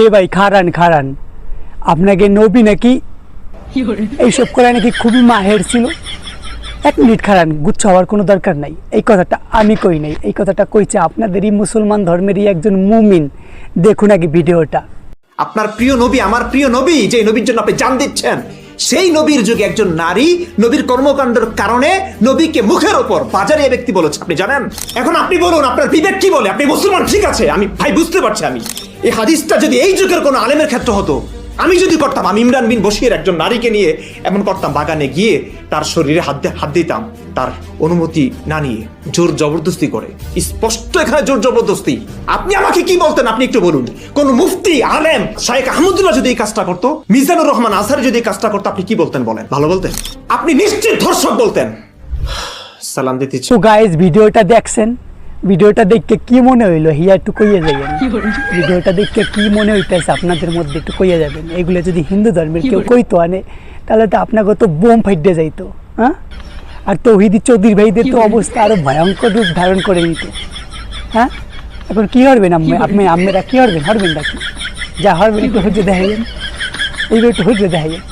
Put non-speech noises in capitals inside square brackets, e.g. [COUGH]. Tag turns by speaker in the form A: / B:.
A: এ ভাই খারান খারান। আপনাকে নবী নাকি? এইসব করে নাকি খুবই মাহের ছিল। এক মিনিট খারান গুচ্ছ হওয়ার কোনো দরকার নাই। এই কথাটা আমি কই নাই এই কথাটা কইছে আপনাদেরই মুসলমান ধর্মেরই একজন মুমিন। দেখুন আগে ভিডিওটা।
B: আপনার প্রিয় নবী আমার প্রিয় নবী যে নবীর জন্য আপনি জান দিচ্ছেন সেই নবীর যুগে একজন নারী নবীর কর্মকাণ্ডের কারণে নবীকে মুখের ওপর বাজারে ব্যক্তি বলেছে। আপনি জানেন? এখন আপনি বলুন আপনার বিবেক কি বলে? আপনি মুসলমান ঠিক আছে? আমি ভাই বুঝতে পারছি আমি। এই হাদিসটা যদি এই যুগের কোনো আলেমের ক্ষেত্রে হতো আমি যদি করতাম আমি ইমরান বিন বসির একজন নারীকে নিয়ে এমন করতাম বাগানে গিয়ে তার শরীরে হাত হাত দিতাম তার অনুমতি না নিয়ে জোর জবরদস্তি করে। স্পষ্ট এখানে জোর জবরদস্তি। আপনি আমাকে কি বলতেন? আপনি একটু বলুন। কোন মুফতি আলেম শাহেখ আহমদুল্লাহ যদি এই কাজটা করতো মিজানুর রহমান আজহার যদি এই কাজটা করতো আপনি কি বলতেন বলেন? ভালো বলতেন। আপনি নিশ্চিত ধর্ষক বলতেন। [SIGHS] সালাম দিতে
A: গাইজ ভিডিওটা দেখছেন? ভিডিওটা দেখতে কি মনে হইল? হিয়া একটু কইয়ে যাবেন ভিডিওটা দেখতে কি মনে হইতেছে? আপনাদের মধ্যে একটু কইয়ে যাবেন। এগুলো যদি হিন্দু ধর্মের কেউ কইতো আনে, তাহলে তো আপনাকে তো বোম ফাইটে যাইতো হ্যাঁ? আর তৌহিদি চৌধুরী ভাইদের তো অবস্থা আরও ভয়ঙ্কর রূপ ধারণ করে নিত হ্যাঁ? এখন কি হরবেন আপনি আপনি আপনারা কি হরবেন? হরবেন নাকি? যা হরবেন একটু হইতে দেখাইয়েন। এইবার একটু হইতে দেখাইয়েন।